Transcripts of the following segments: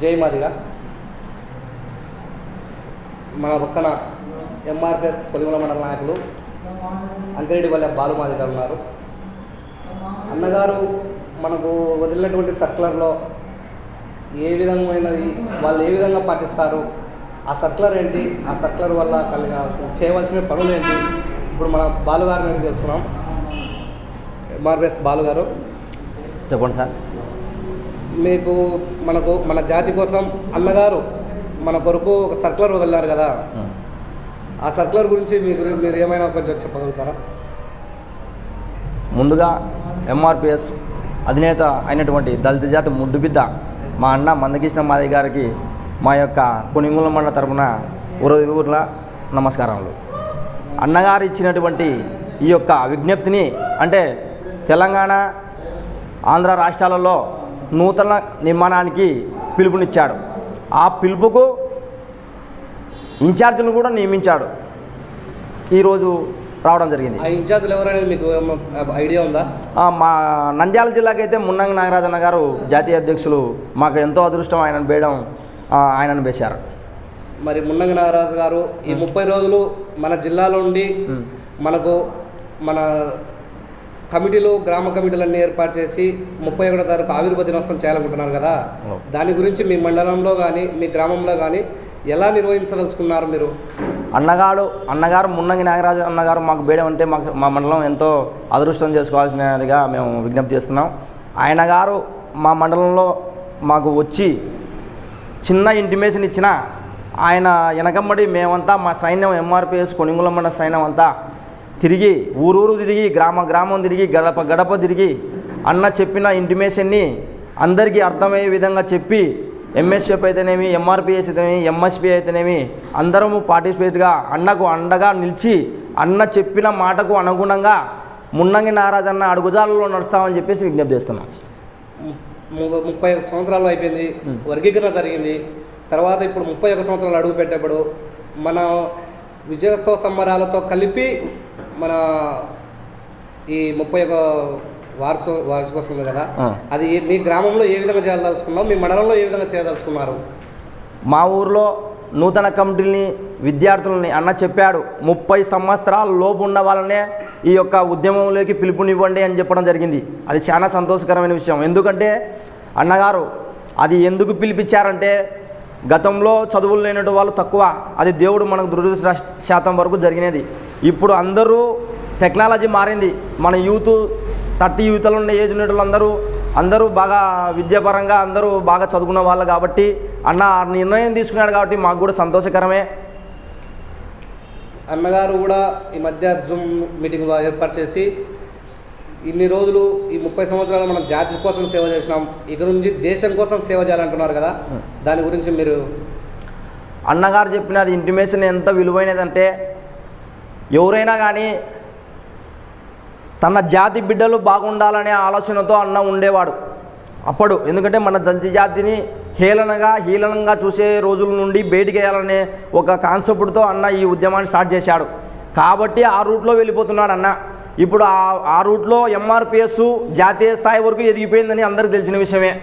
జై మాదిగా. మన పక్కన ఎంఆర్పిఎస్ కొలిమల మండల నాయకులు అంకిరెడ్డిపల్లె బాలుమాది గారు ఉన్నారు. అన్నగారు మనకు వదిలినటువంటి సర్కులర్లో ఏ విధమైనది వాళ్ళు ఏ విధంగా పాటిస్తారు ఆ సర్కులర్ ఏంటి ఆ సర్కులర్ వల్ల కలిగాల్సిన చేయవలసిన పనులు ఏంటి ఇప్పుడు మన బాలుగారి నుండి తెలుసుకున్నాం ఎంఆర్పిఎస్ బాలుగారు. చెప్పండి సార్. మీకు మనకు మన జాతి కోసం అన్నగారు మన కొరకు ఒక సర్కులర్ వదిలినారు కదా. ఆ. సర్కులర్ గురించి మీ గురించి మీరు ఏమైనా కొంచెం చెప్పగలుగుతారా? ముందుగా ఎంఆర్పిఎస్ అధినేత అయినటువంటి దళిత జాతి ముడ్డుబిద్ద మా అన్న మందకృష్ణ మాది గారికి మా యొక్క కొనింగుల మండల తరపున ఊరూర్ల నమస్కారములు. అన్నగారు ఇచ్చినటువంటి ఈ యొక్క విజ్ఞప్తిని అంటే తెలంగాణ ఆంధ్ర రాష్ట్రాలలో నూతన నిర్మాణానికి పిలుపునిచ్చాడు. ఆ పిలుపుకు ఇన్ఛార్జీలను కూడా నియమించాడు. ఈరోజు రావడం జరిగింది. ఆ ఇన్ఛార్జ్లు ఎవరనేది మీకు ఐడియా ఉందా? మా నంద్యాల జిల్లాకైతే మున్నంగి నాగరాజన్న గారు జాతీయ అధ్యక్షులు. మాకు ఎంతో అదృష్టం ఆయనను వేయడం ఆయనను వేశారు. మరి మున్నంగి నాగరాజు గారు ఈ ముప్పై రోజులు మన జిల్లాలో ఉండి. మనకు మన కమిటీలు గ్రామ కమిటీలన్నీ ఏర్పాటు చేసి ముప్పై ఒకటో తారీఖు ఆవిర్భ దినోత్సవం చేయాలనుకుంటున్నారు కదా. దాని గురించి మీ మండలంలో కానీ మీ గ్రామంలో కానీ ఎలా నిర్వహించదలుచుకున్నారు మీరు? అన్నగాడు అన్నగారు మున్నంగి నాగరాజు అన్నగారు మాకు బేడం అంటే మాకు మా మండలం ఎంతో అదృష్టం చేసుకోవాల్సినదిగా మేము విజ్ఞప్తి చేస్తున్నాం. ఆయన గారు మా మండలంలో మాకు వచ్చి చిన్న ఇంటిమేషన్ ఇచ్చిన ఆయన వెనకమ్మడి మేమంతా మా సైన్యం ఎంఆర్పిఎస్ కొనింగులమ్మన్న సైన్యం అంతా తిరిగి ఊరూరు తిరిగి గ్రామ గ్రామం తిరిగి గడప గడప తిరిగి అన్న చెప్పిన ఇంటిమేషన్ని అందరికీ అర్థమయ్యే విధంగా చెప్పి ఎంఎస్ఎఫ్ అయితేనేమి ఎంఆర్పిఎస్ అయితేనేమి ఎంఎస్పి అయితేనేమి అందరము పార్టిసిపేట్గా అన్నకు అండగా నిలిచి అన్న చెప్పిన మాటకు అనుగుణంగా మున్నంగి నారాజు అన్న అడుగుజాలలో నడుస్తామని చెప్పేసి విజ్ఞప్తి చేస్తున్నాం. ముప్పై ఒక సంవత్సరాలు అయిపోయింది వర్గీకరణ జరిగింది తర్వాత ఇప్పుడు ముప్పై ఒక సంవత్సరాలు అడుగు పెట్టేప్పుడు మన విజయోత్సవ సంబరాలతో కలిపి మన ఈ ముప్పై ఒక వార్షో వార్షికోత్సవం ఉంది కదా. అది మీ గ్రామంలో ఏ విధంగా చేయదలుచుకున్నాం మీ మండలంలో ఏ విధంగా చేయదలుచుకున్నారు? మా ఊర్లో నూతన కమిటీని విద్యార్థులని అన్న చెప్పాడు. ముప్పై సంవత్సరాల లోపు ఉన్న వాళ్ళనే ఈ యొక్క ఉద్యమంలోకి పిలుపునివ్వండి అని చెప్పడం జరిగింది. అది చాలా సంతోషకరమైన విషయం. ఎందుకంటే అన్నగారు అది ఎందుకు పిలిపించారంటే గతంలో చదువులు లేనట్టు వాళ్ళు తక్కువ. అది దేవుడు మనకు దురదృష్ట శాతం వరకు జరిగినది. ఇప్పుడు అందరూ టెక్నాలజీ మారింది. మన యూత్ థర్టీ యూత్లో ఉన్న ఏజ్ ఉన్న అందరూ అందరూ బాగా విద్యాపరంగా అందరూ బాగా చదువుకున్న వాళ్ళు కాబట్టి అన్న ఆ నిర్ణయం తీసుకున్నాడు కాబట్టి మాకు కూడా సంతోషకరమే. అన్నగారు కూడా ఈ మధ్య జూమ్ మీటింగ్ ఏర్పాటు చేసి ఇన్ని రోజులు ఈ ముప్పై సంవత్సరాలు మనం జాతి కోసం సేవ చేసినాం ఇక నుంచి దేశం కోసం సేవ చేయాలంటున్నారు కదా? దాని గురించి మీరు అన్నగారు చెప్పినది ఇంటిమేషన్ ఎంత విలువైనదంటే ఎవరైనా కానీ తన జాతి బిడ్డలు బాగుండాలనే ఆలోచనతో అన్న ఉండేవాడు. అప్పుడు ఎందుకంటే మన దళిత జాతిని హేళనగా హీలనంగా చూసే రోజుల నుండి బయటికి వేయాలనే ఒక కాన్సెప్ట్తో అన్న ఈ ఉద్యమాన్ని స్టార్ట్ చేశాడు. కాబట్టి ఆ రూట్లో వెళ్ళిపోతున్నాడు అన్న. ఇప్పుడు ఆ ఆ రూట్లో ఎంఆర్పిఎస్ జాతీయ స్థాయి వరకు ఎదిగిపోయిందని అందరికీ తెలిసిన విషయమే.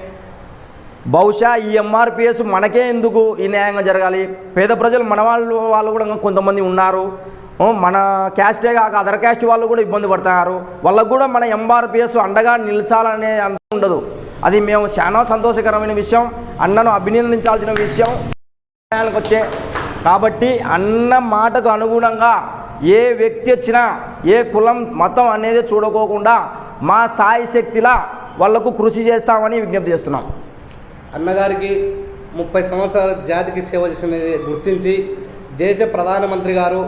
బహుశా ఈ ఎంఆర్పిఎస్ మనకే ఎందుకు ఈ న్యాయంగా జరగాలి? పేద ప్రజలు మన వాళ్ళు వాళ్ళు కూడా కొంతమంది ఉన్నారు. మన క్యాస్టే కాక అదర్ క్యాస్ట్ వాళ్ళు కూడా ఇబ్బంది పడుతున్నారు. వాళ్ళకు కూడా మన ఎంఆర్పిఎస్ అండగా నిలిచాలనే అంత ఉండదు. అది మేము చాలా సంతోషకరమైన విషయం. అన్నను అభినందించాల్సిన విషయం. వచ్చే. కాబట్టి అన్న మాటకు అనుగుణంగా ఏ వ్యక్తి వచ్చినా ఏ కులం మతం అనేది చూడకోకుండా మా సాయి శక్తిలా వాళ్ళకు కృషి చేస్తామని విజ్ఞప్తి చేస్తున్నాం. అన్నగారికి ముప్పై సంవత్సరాల జాతికి సేవ చేసినది గుర్తించి దేశ ప్రధానమంత్రి గారు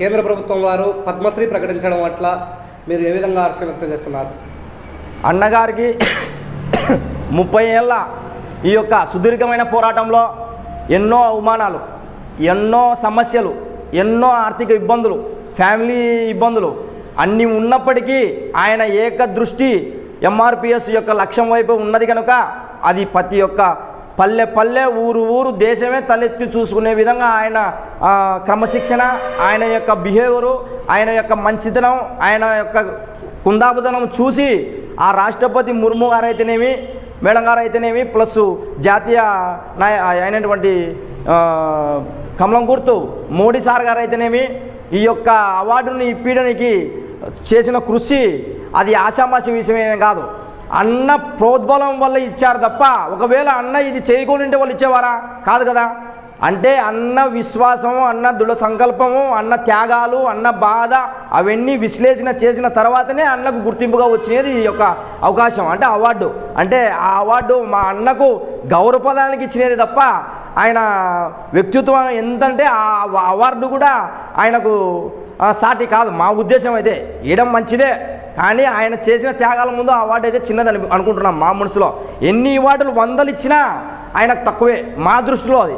కేంద్ర ప్రభుత్వం వారు పద్మశ్రీ ప్రకటించడం పట్ల మీరు ఏ విధంగా హర్షం వ్యక్తం చేస్తున్నారు? అన్నగారికి ముప్పై ఏళ్ళ ఈ యొక్క సుదీర్ఘమైన పోరాటంలో ఎన్నో అవమానాలు ఎన్నో సమస్యలు ఎన్నో ఆర్థిక ఇబ్బందులు ఫ్యామిలీ ఇబ్బందులు అన్నీ ఉన్నప్పటికీ ఆయన ఏక దృష్టి ఎంఆర్పిఎస్ యొక్క లక్ష్యం వైపు ఉన్నది కనుక అది ప్రతి ఒక్క పల్లె పల్లె ఊరు ఊరు దేశమే తలెత్తి చూసుకునే విధంగా ఆయన క్రమశిక్షణ ఆయన యొక్క బిహేవియరు ఆయన యొక్క మంచితనం ఆయన యొక్క కుందాబుదనం చూసి ఆ రాష్ట్రపతి ముర్ము అయితేనేమి మేడం గారు అయితేనేమి ప్లస్ జాతీయ నాయ అయినటువంటి కమలం గుర్తు. మోడీ సార్ గారు అయితేనేమి ఈ యొక్క అవార్డుని ఇప్పించడానికి చేసిన కృషి అది ఆషామాషి విషయమే కాదు. అన్న ప్రోద్బలం వల్ల ఇచ్చారు తప్ప ఒకవేళ అన్న ఇది చేయకుండా వాళ్ళు ఇచ్చేవారా? కాదు కదా. అంటే అన్న విశ్వాసము అన్న దృఢ సంకల్పము అన్న త్యాగాలు అన్న బాధ అవన్నీ విశ్లేషణ చేసిన తర్వాతనే అన్నకు గుర్తింపుగా వచ్చినది ఈ యొక్క అవకాశం. అంటే అవార్డు. అంటే ఆ అవార్డు మా అన్నకు గౌరవపదానికి ఇచ్చినది తప్ప ఆయన వ్యక్తిత్వం ఎంతంటే ఆ అవార్డు కూడా ఆయనకు సాటి కాదు. మా ఉద్దేశం అయితే ఇయడం మంచిదే. కానీ ఆయన చేసిన త్యాగాల ముందు ఆ అవార్డు అయితే చిన్నదని అనుకుంటున్నాం మా మనసులో. ఎన్ని అవార్డులు వందలు ఇచ్చినా ఆయనకు తక్కువే. మా దృష్టిలో అది.